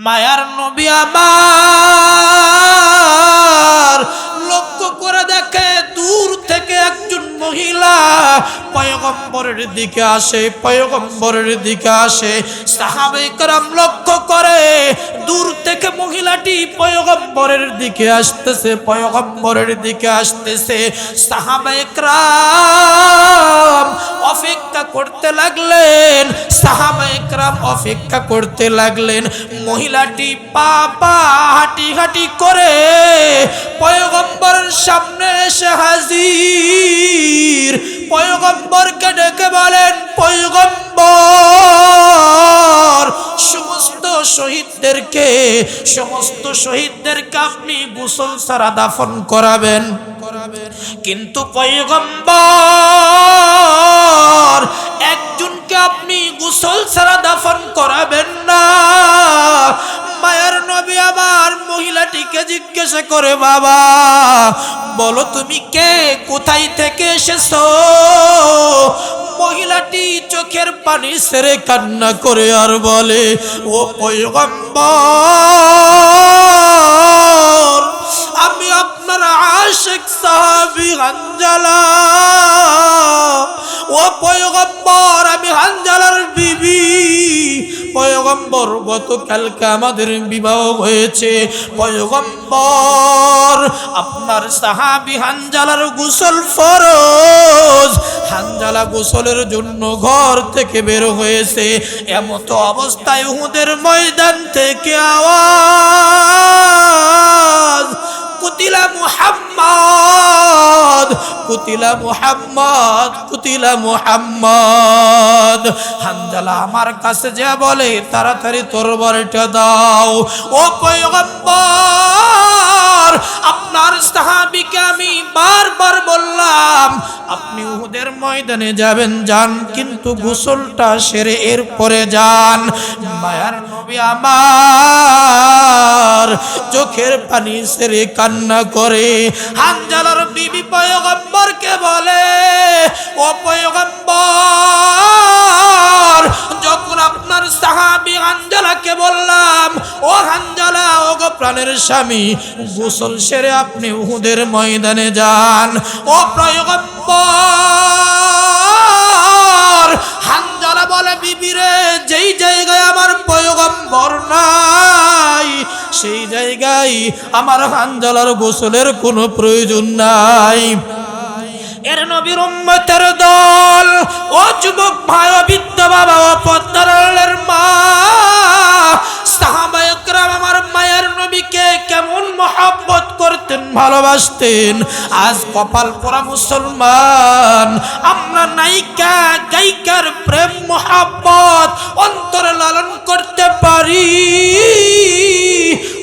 মায়ার নবী আমার। লক্ষ্য করে দেখে দূর থেকে একজন মহিলা পয়গম্বরের দিকে আসে, পয়গম্বরের দিকে আসে। সাহাবেকরাম লক্ষ্য করে, দূর থেকে মহিলাটি পয়গম্বরের দিকে আসতেছে, পয়গম্বরের দিকে আসতেছে। সাহাবেকরাম অপেক্ষা করতে লাগলেন সাহাবেকরাম অপেক্ষা করতে লাগলেন। মহিলাটি পা পা হাঁটি হাঁটি করে পয়গম্বরের সামনে এসে হাজির। পয়গম্বর পয়গম্বরকে ডেকে বলেন, পয়গম্বর, সমস্ত শহীদদেরকে সমস্ত শহীদদেরকে আপনি গোসল সারা দাফন করাবেন। কিন্তু পয়গম্বর, একজনকে আপনি গোসল সারা দাফন করাবেন মহিলাটিকে জিজ্ঞাসা করে, বাবা, বলো তুমি কে? কোথায় থেকে এসেছ? মহিলাটি চোখের পানি সেরে কান্না করে আর বলে, ও পয়গম্বর আমি আপনার আশেক সাহাবি হানজালা। ও পয়গম্বর, আমি হানজালার বিবি। পয়গম্বর, গতকালকে আমাদের বিবাহ হয়েছে। পয়গম্বর, আপনার সাহাবি হানজালার গোসল ফরজ। হানজালা গোসলের জন্য ঘর থেকে বের হয়েছে। এমত অবস্থায় উহুদের ময়দান থেকে আওয়াজ। কুতিলা মুহাম্মদ কুতিলা মুহাম্মদ কুতিলা মুহাম্মদ। হানজালা আমার কাছে যা বলে, তাড়াতাড়ি তরবারটা দাও। ও পয়গম্বর, আপনার সাহাবীকে আমি বারবার বললাম, আপনি উহুদের ময়দানে যাবেন, যান, কিন্তু গোসলটা সেরে এরপরে যান। মায়ার নবী আমার, চোখের পানি সেরে কান্না করে। হানজালার বিবি পয়গম্বরকে বলে, ও পয়গম্বর, যখন আপনার সাহাবি হানজালাকে বললাম, ও হানজালা ও গো প্রাণের স্বামী, গোসল সেরে আপনি উহুদের ময়দানে যান। ও পয়গম্বর বলে বিবিরে যেই জায়গায় আমার পয়গম্বর নাই, সেই জায়গায় আমার হাঞ্জালার গোসলের কোনো প্রয়োজন নাই। এর নবীর উম্মতের দল, ও যুবক ভাই, ও বাবা, ও পদ্মারের মা। সাহাবা একরাম আমার মায়ের নবীকে কেমন মহাব্বত করতেন, ভালোবাসতেন। আজ কপাল পরা মুসলমান। আমরা নায়িকা, গায়িকার প্রেম, মহাব্বত অন্তরে লালন করতে পারি।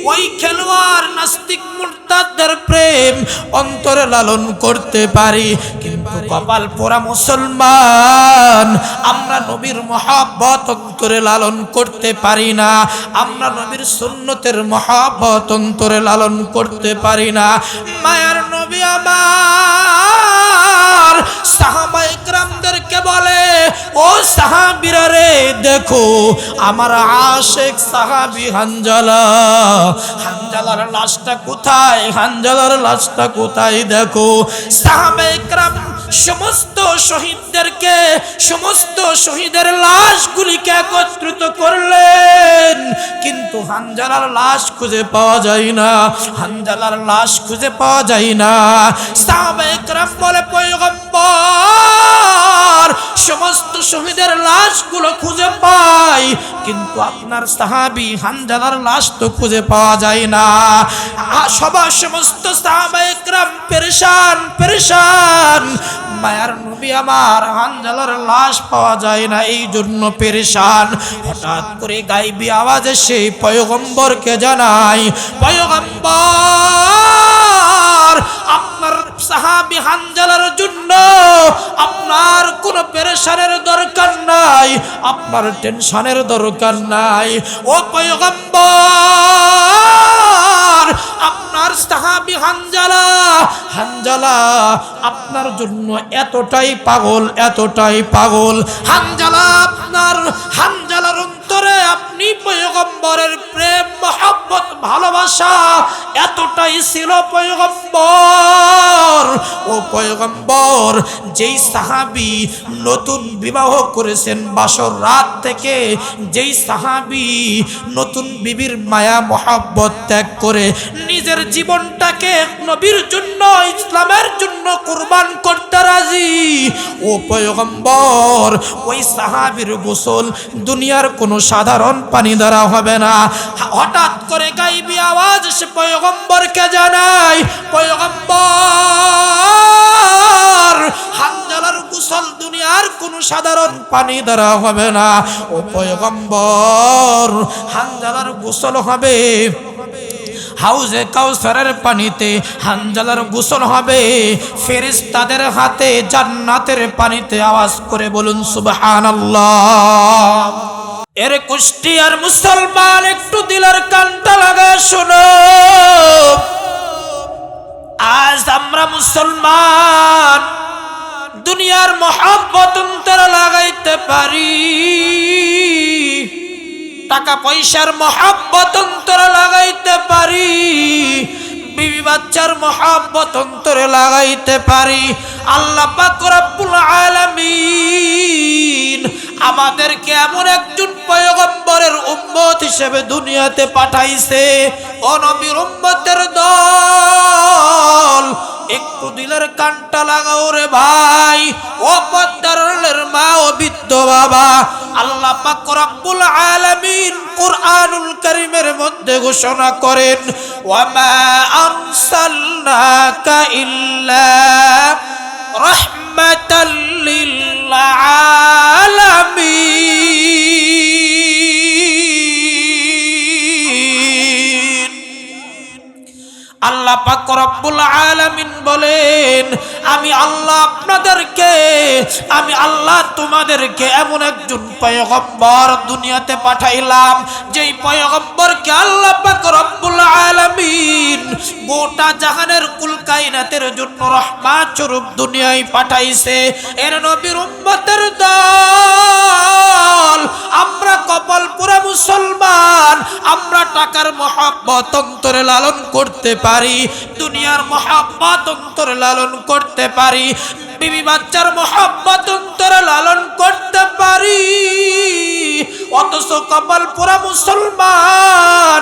ওই খেলোয়াড় নাস্তিক মুরতাদের প্রেম অন্তরে লালন করতে পারি, কিন্তু কপাল পোড়া মুসলমান, আমরা নবীর মহাব্বত অন্তরে লালন করতে পারি না, আমরা নবীর সুন্নতের মহাব্বত অন্তরে লালন করতে পারি না। মায়ার নবী আমার সাহাবা ইকরামদেরকে বলে, ও সাহাবিরা রে, দেখো, আমার আশেক সাহাবি হানজালা। হানজালার লাশটা কোথায়? হানজালার লাশটা কোথায়? দেখো, সাহাবা ইকরাম সমস্ত শহীদদেরকে, সমস্ত শহীদের লাশগুলিকে একত্রিত করলেন। কিন্তু হানজালার লাশ খুঁজে পাওয়া যায় না, হানজালার লাশ খুঁজে পাওয়া যায় না। সাহাবা ইকরাম বলে, পয়গম্বর সমস্ত শহীদের লাশগুলো খুঁজে পাই, কিন্তু আপনার সাহাবি হানজালার লাশ তো খুঁজে পাওয়া যায় না। সবার সমস্ত পেরেশান পেরেশান। মায়ার নবী আমার হানজালার লাশ পাওয়া যায় না, এই জন্য পেরেশান। হঠাৎ করে গাইবি আওয়াজে সেই পয়গম্বরকে জানাই পয়গম্বর, আপনার সাহাবি হানজালার জন্য আপনার কোনো পেরেশানের দরকার নাই আপনার টেনশনের দরকার নাই। ও পয়গম্বর আপনার সাহাবি হানজালা। হানজালা, আপনার জন্য এতটাই পাগল এতটাই পাগল। হানজালা আপনার, হানজালার অন্তরে আপনি পয়গম্বরের প্রেম, মহব্বত, ভালোবাসা এতটাই ছিল পয়গম্বর। ও পয়গম্বর, যেই সাহাবি নতুন বিবাহ করেছেন বাসর রাত থেকে, যেই সাহাবি নতুন বিবির মায়া, মহাব্বত ত্যাগ করে নিজের জীবনটাকে নবীর জন্য, ইসলামের জন্য কুরবান করতে রাজি। ও পয়গম্বর, ওই সাহাবির গোসল দুনিয়ার কোনো সাধারণ পানি দ্বারা হবে না। হঠাৎ করে গাইবি আওয়াজ সে পয়গম্বরকে জানায়, পয়গম্বর, হানজালার গোসল দুনিয়ার কোনো সাধারণ পানি দ্বারা হবে না। ও পয়গম্বর, হানজালার গোসল হবে। হাউজে কাউসারের পানিতে হানজালার গোসল হবে। ফেরিস তাদের হাতে জান্নাতের পানিতে আওয়াজ করে বলুন, সুবহানাল্লাহ। এর কুষ্টিয়ার মুসলমান একটু দিলের কানটা লাগা শোনো। আজ আমরা মুসলমান, দুনিয়ার মহাব্বত লাগাইতে পারি। টাকা পয়সার মহাব্বত অন্তর লাগাইতে পারি। বিবি বাচ্চার মহাব্বত অন্তরে লাগাইতে পারি। আল্লাহ পাক আলামিন আমাদেরকে এমন একজন পয়গম্বরের উম্মত হিসেবে দুনিয়াতে পাঠাইছে। ও নবীর উম্মতের দল একটু দিলের কানটা লাগাও রে ভাই। ও পদ্মারের মা, ও বৃদ্ধ বাবা। আল্লাহ পাক রব্বুল আলামিন কুরআনুল কারীমের মধ্যে ঘোষণা করেন, ওয়ামা আরসালনাকা ইল্লা রাহমাতাল লিল আলামিন। আল্লাহ পাক রব্বুল আলামিন বলেন, আমি আল্লাহ আপনাদেরকে, আমি আল্লাহ তোমাদেরকে এমন একজন পয়গম্বর দুনিয়াতে পাঠাইলাম, যেই পয়গম্বরকে আল্লাহ পাক রব্বুল আলামিন গোটা জাহানের কুল কায়নাতের জন্য রহমত স্বরূপ দুনিয়ায় পাঠাইছে। এর নবীর উম্মতের দল, আমরা কপাল পুরা মুসলমান, আমরা টাকার মহাব্বত অন্তরে লালন করতে পারি দুনিয়ার মহাব্বত অন্তর লালন করতে পারি, বিবি বাচ্চার মহাব্বত অন্তর লালন করতে পারি। অথচ কপাল পুরা মুসলমান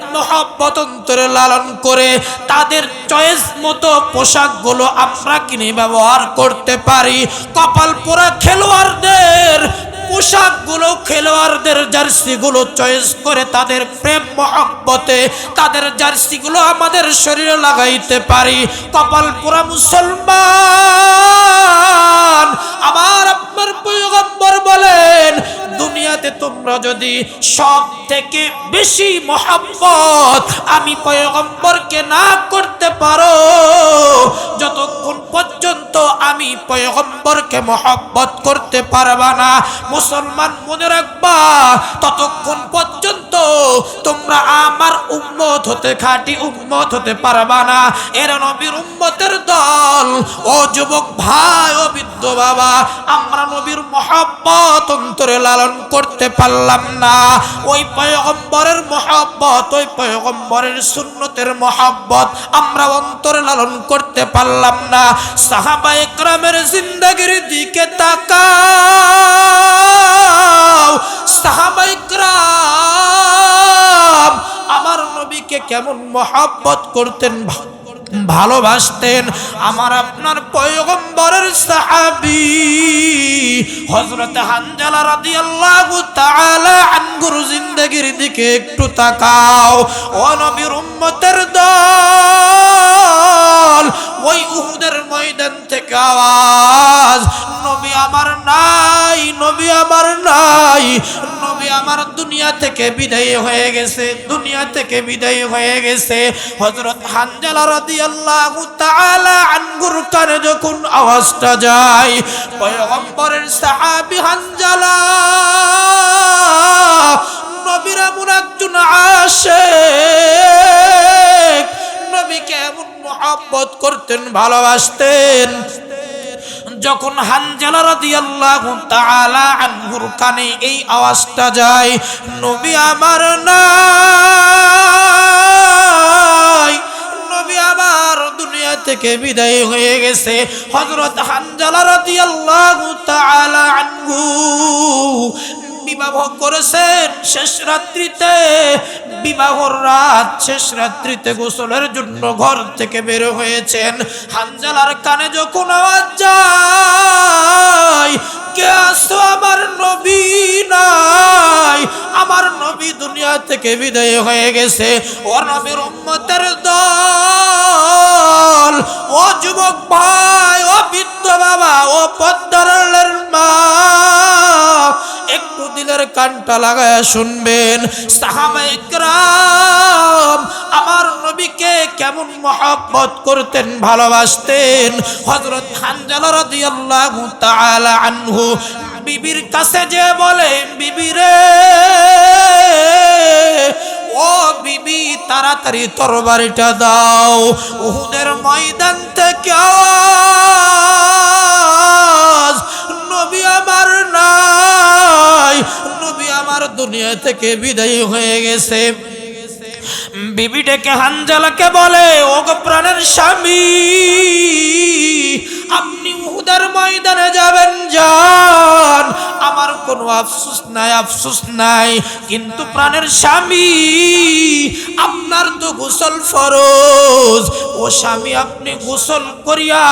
মহাব্বত অন্তরে লালন করে তাদের চয়েস মতো পোশাকগুলো আমরা কিনে ব্যবহার করতে পারি। কপাল পোড়া খেলোয়াড়দের, পোশাকগুলো খেলোয়াড়দের জার্সিগুলো চয়েস করে তাদের প্রেম মহব্বতে, তাদের জার্সিগুলো আমাদের শরীরে লাগাইতে পারি। কপাল পোড়া মুসলমান যদি সব থেকে বেশি মহাব্বত আমি পয়গম্বরকে না করতে পারো যতক্ষণ পর্যন্ত আমি পয়গম্বরকে মহাব্বত করতে পারবা না। মুসলমান মনে রাখবা, ততক্ষণ পর্যন্ত তোমরা আমার উম্মত হতে, খাঁটি উম্মত হতে পারবা না। এর নবীর উম্মতের দল, ও যুবক ভাই, ও বৃদ্ধ বাবা, আমরা নবীর মহাব্বত অন্তরে লালন করতে পারলাম না। ওই পয়গম্বরের মহাব্বত, ওই পয়গম্বরের সুন্নতের মহাব্বত আমরা অন্তরে লালন করতে পারলাম না। সাহাবা একরামের জিন্দগির দিকে তাকাও। সাহাবাইকরাম আমার নবীকে কেমন মহাব্বত করতেন ভালোবাসতেন। আমার আপনার পয়গম্বরের সাহাবি হযরত হানজালা রাদিয়াল্লাহু তাআলা আনহুর জিন্দেগির দিকে একটু তাকাও। ও নবীর উম্মতের দল, ওই উহুদের ময়দান থেকে আওয়াজ, নবী আমার নাই, নবী আমার নাই, নবী আমার দুনিয়া থেকে বিদায় হয়ে গেছে, দুনিয়া থেকে বিদায় হয়ে গেছে। হজরত হানজালা কানে যখন আওয়াজটা যায়, পয়গম্বরের হানজালা, নবীর এমন একজন আশেক, নবীকে এমন মহব্বত করতেন, ভালোবাসতেন। যখন হানজালা রাদিয়াল্লাহু তাআলা আনহুর কানে এই আওয়াজটা যায়, নবী আমার নাই থেকে বিদায় হয়ে গেছে। হযরত হানজালা রাদিয়াল্লাহু তাআলা বিবাহ করেছেন শেষ রাত্রিতে। বিবাহর রাত শেষ রাত্রিতে গোসলের জন্য ঘর থেকে বের হয়েছেন। হানজালার কানে যখন আওয়াজ যায়, কে আসো আমার নবী নাই আমার নবী দুনিয়া থেকে বিদায় হয়ে গেছে। ও নবীর উম্মতের দল, ও যুবক ভাই, ও বৃদ্ধ বাবা, ও পদ্মার মা একটু দিলের কানটা লাগায় শুনবেন। আমার নবীকে কেমন মহাব্বত করতেন, ভালোবাসতেন। হজরত হানজালা আনহু বিবির কাছে যে বলে বিবিরে ও বিবি, তাড়াতাড়ি তরবারিটা দাও, উহুদের ময়দান থেকে নবী আমার নবী আমার দুনিয়া থেকে বিদায় হয়ে গেছে। বিবি ডেকে হানজালাকে বলে ও গো প্রাণের স্বামী, আপনি উহুদের ময়দানে যাবেন, যান। আমার কোনো আফসোস নাই আফসোস নাই। কিন্তু প্রাণের স্বামী, আপনার তো গোসল ফরজ। ও স্বামী, আপনি গোসল করিয়া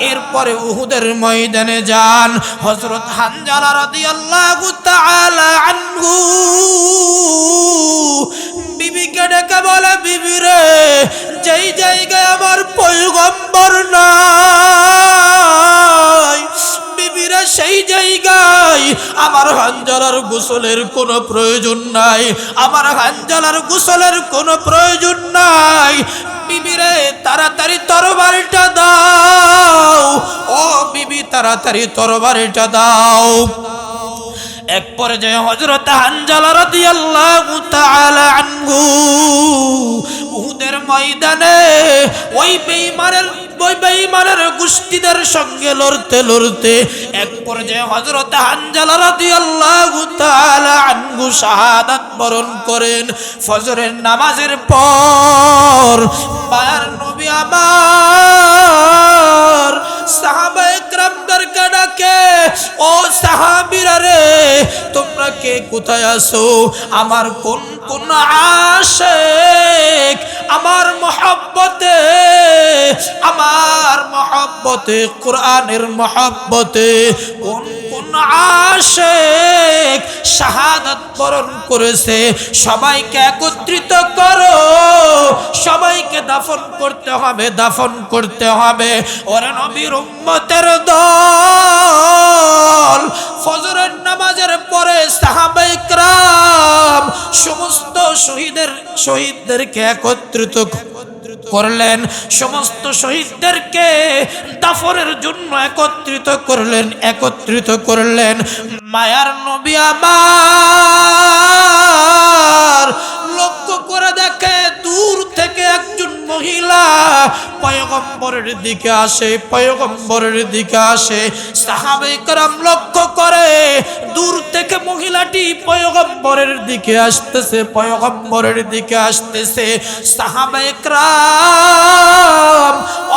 এরপরে উহুদের ময়দানে যান। হযরত হানজালা রাদিয়াল্লাহু তাআলা আনহু বিবিকে ডেকে বলে, বিবি রে, যেই জায়গায় আমার পয়গম্বর নাই বিবিরা সেই জায়গায় আমার হাঞ্জালার গোসলের কোনো প্রয়োজন নাই, আমার হাঞ্জালার গোসলের কোনো প্রয়োজন নাই বিবিরে তাড়াতাড়ি তরবারিটা দাও, ও বিবি, তাড়াতাড়ি তরবারিটা দাও। এক পর্যায়ে হযরত হানজালা রাদিয়াল্লাহু তাআলা আনহু উহুদের ময়দানে ওই বেঈমানের ওই বেঈমানের গোষ্ঠীদের সঙ্গে লড়তে লড়তে এক পর্যায়ে হযরত হানজালা রাদিয়াল্লাহু তাআলা আনহু শাহাদাত বরণ করেন। ফজরের নামাজের পর, মায়ার নবী আমার তোমরা কে? কোথায় আসো আমার কোন কোন আশেক? আমার মহব্বতে আমার মহব্বতে, কোরআনের মহব্বতে, কোন কোন আশেক শাহাদাত বরণ করেছে। সবাইকে একত্রিত করো। সবাইকে দাফন করতে হবে, দাফন করতে হবে। ওরা নবীর উম্মতের দল, ফজরের নামাজের পরে সাহাবাইকরাম সমস্ত শহীদের, শহীদদেরকে একত্রিত করলেন। সমস্ত শহীদদেরকে দাফনের জন্য একত্রিত করলেন, একত্রিত করলেন মায়ার নবী আমার লক্ষ্য করে দেখে দূর থেকে একজন মহিলা পয়গম্বরের দিকে আসে, পয়গম্বরের দিকে আসে। সাহাবেকরাম লক্ষ্য করে, দূর থেকে মহিলাটি পয়গম্বরের দিকে আসতেছে, পয়গম্বরের দিকে আসতেছে। সাহাবেকরাম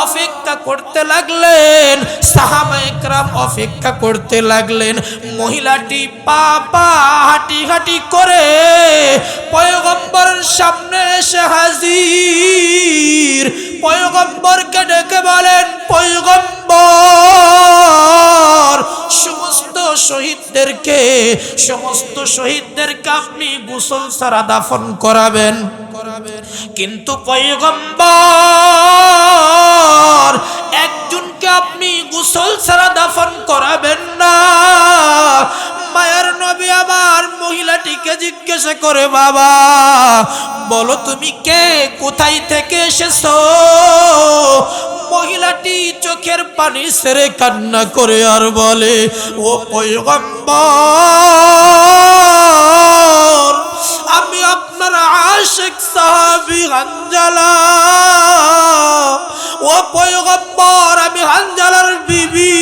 অপেক্ষা করতে লাগলেন সাহাবেকরাম অপেক্ষা করতে লাগলেন। মহিলাটি পা পা হাঁটি হাঁটি করে পয়গম্বরের সামনে এসে হাজির। পয়গম্বর পয়গম্বরকে ডেকে বলেন, পয়গম্বর, সমস্ত শহীদদেরকে সমস্ত শহীদদেরকে আপনি গোসল সারা দাফন করাবেন। কিন্তু পয়গম্বর জিজ্ঞাসা করে, বাবা, বলো তুমি কে? কোথায় থেকে এসেছ? মহিলাটি চোখের পানি সেরে কান্না করে আর বলে, ও পয়গম্বর, আমি আপনার আশেক সাহাবি হানজালা। ও পয়গম্বর, আমি হানজালার বিবি।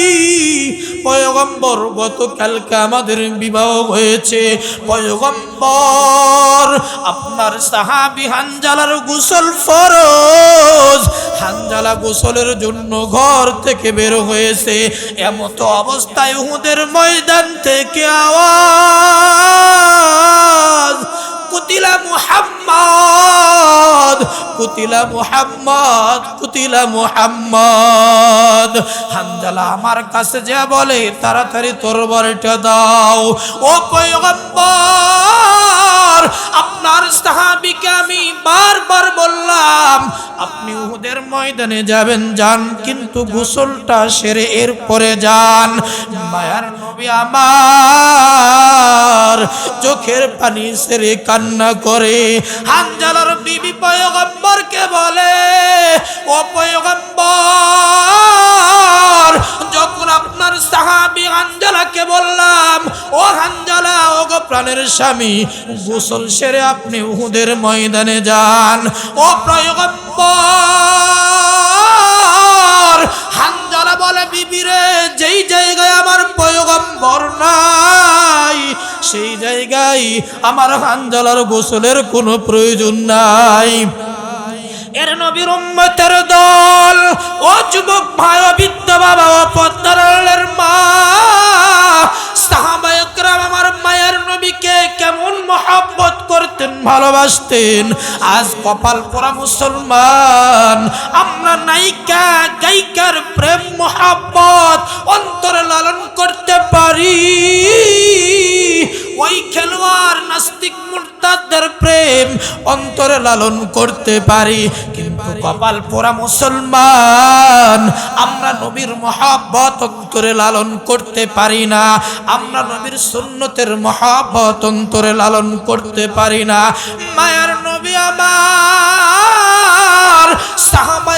পয়গম্বর, গতকালকে আমাদের বিবাহ হয়েছে। পয়গম্বর, আপনার সাহাবি হানজালার গোসল ফরজ। হানজালা গোসলের জন্য ঘর থেকে বের হয়েছে। এমত অবস্থায় উহুদের ময়দান থেকে আওয়াজ। কুতিলা মুহাম্মদ কুতিলা মুহাম্মদ কুতিলা মুহাম্মদ। হানজালা আমার কাছে যা বলে, তাড়াতাড়ি তরবারিটা দাও। ও পয়গম্বর, আপনার সাহাবীকে আমি বারবার বললাম, আপনি উহুদের ময়দানে যাবেন, যান, কিন্তু গোসলটা সেরে এরপরে যান। মায়ার নবী আমার চোখের পানি সেরে কান্না করে হানজালার বিবি পয়গম্বরকে বলে, ও পয়গম্বর, যখন আপনার সাহাবি হানজালাকে বললাম, ও হানজালা ও গো প্রাণের স্বামী, গোসল সেরে আপনি উহুদের ময়দানে যান। ও পয়গম্বর হানজালা বলে বিবিরে যেই জায়গায় আমার পয়গম্বর নাই, সেই জায়গায় আমার হানজালার গোসলের কোনো প্রয়োজন নাই। এর নবীর উম্মতের দল, ও যুবক ভাই, ও বৃদ্ধ বাবা, ও পদ্মারের মা সাহাবা একরাম আমার মায়ের নবীকে কেমন মহাব্বত করতেন, ভালোবাসতেন। আজ কপাল পরা মুসলমান। আমরা নায়িকা, গায়িকার প্রেম, মহাব্বত অন্তরে লালন করতে পারি। ওই খেলোয়াড়, নাস্তিক, মুরতাদের প্রেম অন্তরে লালন করতে পারি। কিন্তু কপাল পোড়া মুসলমান। আমরা নবীর মহাব্বত অন্তরে লালন করতে পারি না। আমরা নবীর সুন্নতের মহাব্বত অন্তরে লালন করতে পারি না। মায়ার নবী আমার সাহাবা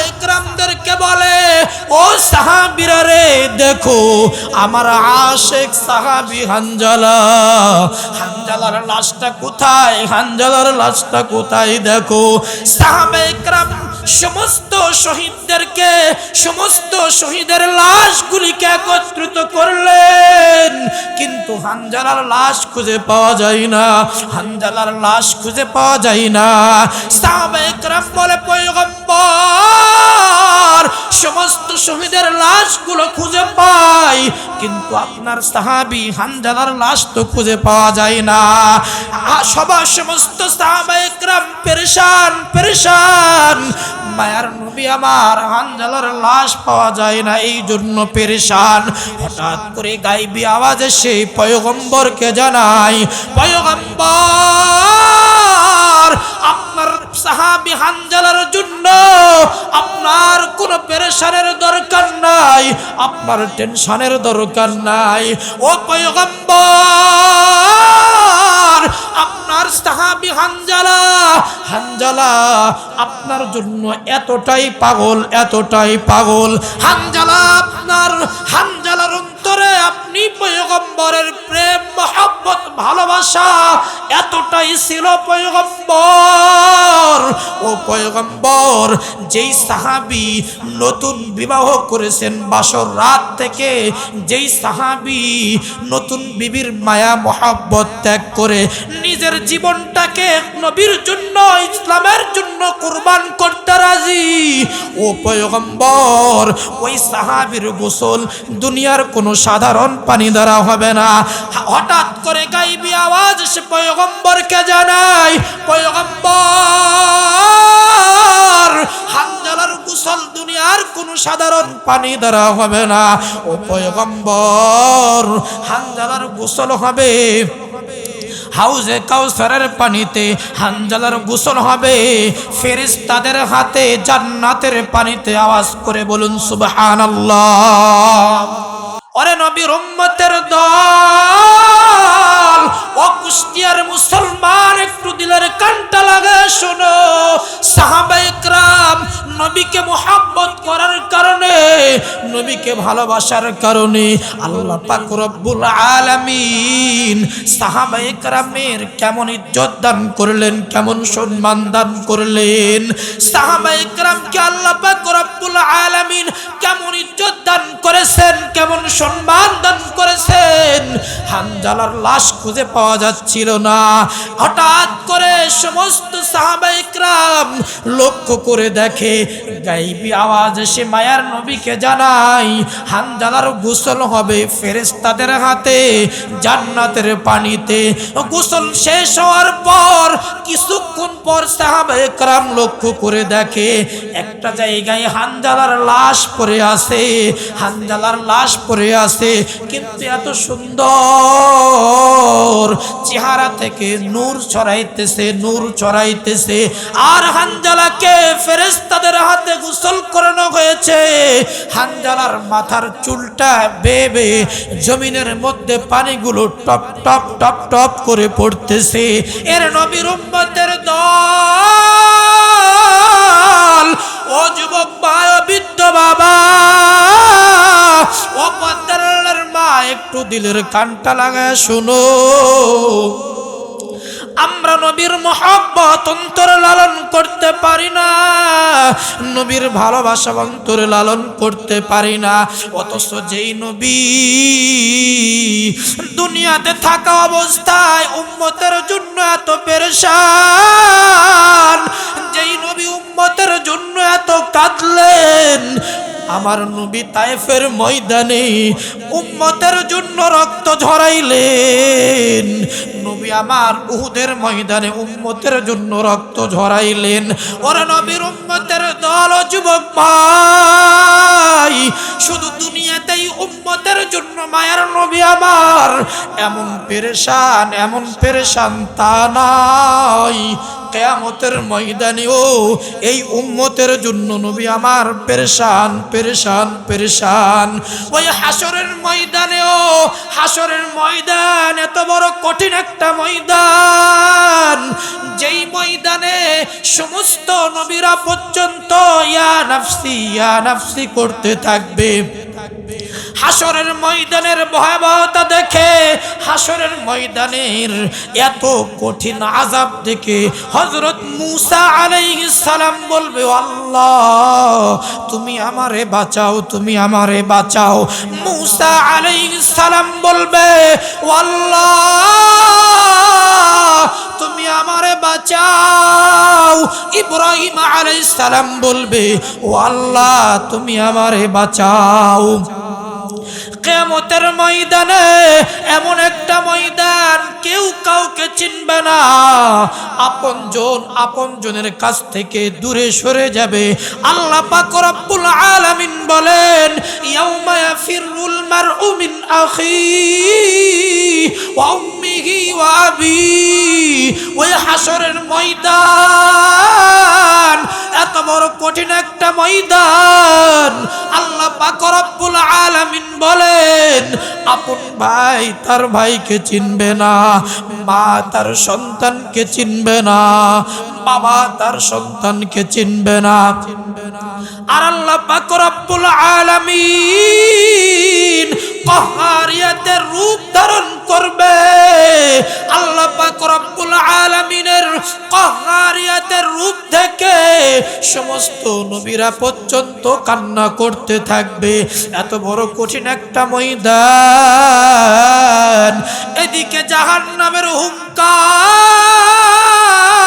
বলে, ও সাহাবিরা রে দেখো, আমার আশেক সাহাবি হানজালা। হানজালার লাশটা কোথায়? হানজালার লাশটা কোথায়? দেখো। সাহাবা সমস্ত শহীদদেরকে, সমস্ত শহীদের লাশগুলিকে একত্রিত করলেন। কিন্তু হানজালার লাশ খুঁজে পাওয়া যায় না। হানজালার লাশ খুঁজে পাওয়া যায় না। সাহাবা ইকরাম বলে পয়গম্বর সমস্ত শহীদের লাশগুলো খুঁজে পাই, কিন্তু আপনার সাহাবি লাশ তো খুঁজে পাওয়া যায় না। সবার সমস্ত পেরেশান পেরেশান। মায়ার নবী আমার হানজালার লাশ পাওয়া যায় না, এই জন্য পেরেশান। হঠাৎ করে গাইবি আওয়াজে সেই পয়গম্বরকে জানাই পয়গম্বর, আপনার সাহাবি হানজালার জন্য আপনার কোনো পেরেশানের দরকার নাই, আপনার টেনশনের দরকার নাই। ও পয়গম্বর, আপনার সাহাবি হানজালা হানজালা আপনার জন্য এতটাই পাগল এতটাই পাগল। হানজালা আপনার, হানজালার অন্তরে আপনি পয়গম্বরের প্রেম, মহব্বত, ভালোবাসা এতটাই ছিল পয়গম্বর। ও পয়গম্বর, যেই সাহাবি নতুন বিবাহ করেছেন বাসর রাত থেকে, যেই সাহাবি নতুন বিবির মায়া, মহাব্বত ত্যাগ করে নিজের জীবনটাকে নবীর জন্য, ইসলামের জন্য কুরবান করতে রাজি। ও পয়গম্বর, ওই সাহাবির গোসল দুনিয়ার কোনো সাধারণ পানি দ্বারা হবে না। হঠাৎ করে গাইবি আওয়াজ সে পয়গম্বরকে জানায় পয়গম্বর হানজালার গোসল দুনিয়ার কোনো সাধারণ পানি দ্বারা হবে না। ও পয়গম্বর হানজালার গোসল হবে। হাউজে কাউসারের পানিতে হানজালার গোসল হবে। ফেরিস তাদের হাতে জান্নাতের পানিতে আওয়াজ করে বলুন, সুবহানাল্লাহ। ওরে নবী উম্মতের দল, ও কুস্তিয়ার মুসলমান, একটু দিলের কান্টা লাগে, শোনো। সাহাবাইকরাম নবীকে মোহাম্মত করার কারণে, নবীকে ভালোবাসার কারণে আল্লাহ পাক আলমিন আলামিন সাহাবাইকরামের কেমন ইজ্জত দান করলেন, কেমন সম্মান দান করলেন। সাহাবাইকরামকে আল্লাহ পাকুরব রব্বুল আলামিন কেমন ইজ্জত দান করেছেন, কেমন সম্মান দান করেছেন হানজালার লাশ খুঁজে পাওয়া যাচ্ছিল না। হঠাৎ করে সমস্ত সাহাবাইকরাম লক্ষ্য করে দেখে, গাইবি আওয়াজ এসে মায়ার নবীকে জানাই হানজালার গোসল হবে ফেরেস্তাদের হাতে, জান্নাতের পানিতে। গোসল শেষ হওয়ার পর, কিছুক্ষণ পর সাহাবাইকরাম লক্ষ্য করে দেখে, একটা জায়গায় হান হানজালার লাশ পরে আছে, হানজালার লাশ পড়ে আছে, কিন্তু এত সুন্দর চেহারা থেকে নূর ছড়াইতেছে নূর ছড়াইতেছে। আর হানজালাকে ফেরেশতাদের হাতে গোসল করানো হয়েছে। হানজালার মাথার চুলটা বেবে জমিনের মধ্যে পানিগুলো টপ টপ টপ টপ করে পড়তেছে। এর নবীর উম্মতের দল, ও যুবক বাবা। ও মা একটু দিলের কানটা লাগায় শুনো। আমরা নবীর মহব্বত অন্তরে লালন করতে পারি না। নবীর ভালোবাসা অন্তরে লালন করতে পারি না। অথচ যেই নবী দুনিয়াতে থাকা অবস্থায় উম্মতের জন্য এত পেরেশান। যেই নবী উম্মতের জন্য এত কাঁদলেন। আমার নবী তায়েফের ময়দানে উম্মতের জন্য রক্ত ঝরাইলেন। নবী আমার উহুদের ময়দানে উম্মতের জন্য রক্ত ঝরাইলেন। ওরা নবীর উম্মতের দল যুবক ভাই, শুধু দুনিয়াতেই উম্মতের জন্য মায়ার নবী আমার। এমন পেরেশান এমন পেরেশান তা নাই। কেয়ামতের ময়দানেও এই উম্মতের জন্য নবী আমার পেরেশান পেরেশান পেরেশান। ওই হাসরের ময়দানেও হাসরের ময়দান এত বড় কঠিন একটা ময়দান যেই ময়দানে সমস্ত নবীরা পর্যন্ত ইয়া নাফসি ইয়া নাফসি করতে থাকবে। হাসরের ময়দানের ভয়াবহতা দেখে হাসরের ময়দানের এত কঠিন আজাব দেখে হজরত মুসা সালাম বলবে "ও আল্লাহ, তুমি আমারে বাঁচাও, তুমি আমারে বাঁচাও। মুসা সালাম বলবে "ও আল্লাহ, তুমি আমারে বাঁচাও। ইব্রাহিম সালাম বলবে, ও আল্লাহ, তুমি আমারে বাঁচাও। কেমতের ময়দানে এমন একটা ময়দান কেউ কাউকে চিনবে না। আপন জন আপন জনের কাছ থেকে দূরে সরে যাবে। আল্লাহ পাক রব্বুল আলামিন বলেন ওয়া ওই হাসরের ময়দান এত বড় কঠিন একটা ময়দান আল্লাহ পাক রব্বুল আলামিন বলেন, আপন ভাই তার ভাইকে চিনবে না, মা তার সন্তানকে চিনবে না, বাবা তার সন্তানকে চিনবে না। আর আল্লাহ পাক রব্বুল আলামিন কহারিয়াতের রূপ ধারণ করবে। আল্লাহ পাক আলামিনের কহারিয়াতের রূপ থেকে সমস্ত নবীরা পর্যন্ত কান্না করতে থাকবে। এত বড় কঠিন একটা ময়দান। এদিকে জাহান নামের হুঙ্কার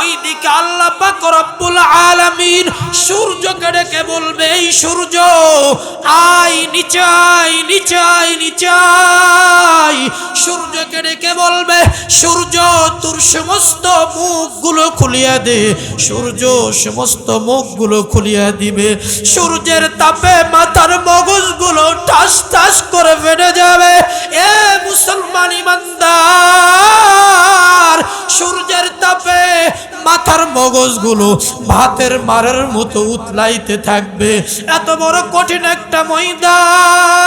ওইদিকে আল্লাহ পাক রব্বুল আলামিন সূর্যকে ডেকে বলবে, এই সূর্য আই নিচাই নিচাই নিচাই সূর্যকে ডেকে বলবে, সূর্য, তোর সমস্ত মুখগুলো খুলিয়া দে। সূর্য সমস্ত মুখগুলো খুলিয়া দিবে। সূর্যের তাপে মাথার মগজগুলো ঠাস ঠাস করে ফেটে যাবে। এ মুসলমান ইমানদার, সূর্যের তাপে মাথার মগজগুলো ভাতের মারের মতো উতলাইতে থাকবে। এত বড় কঠিন একটা ময়দান।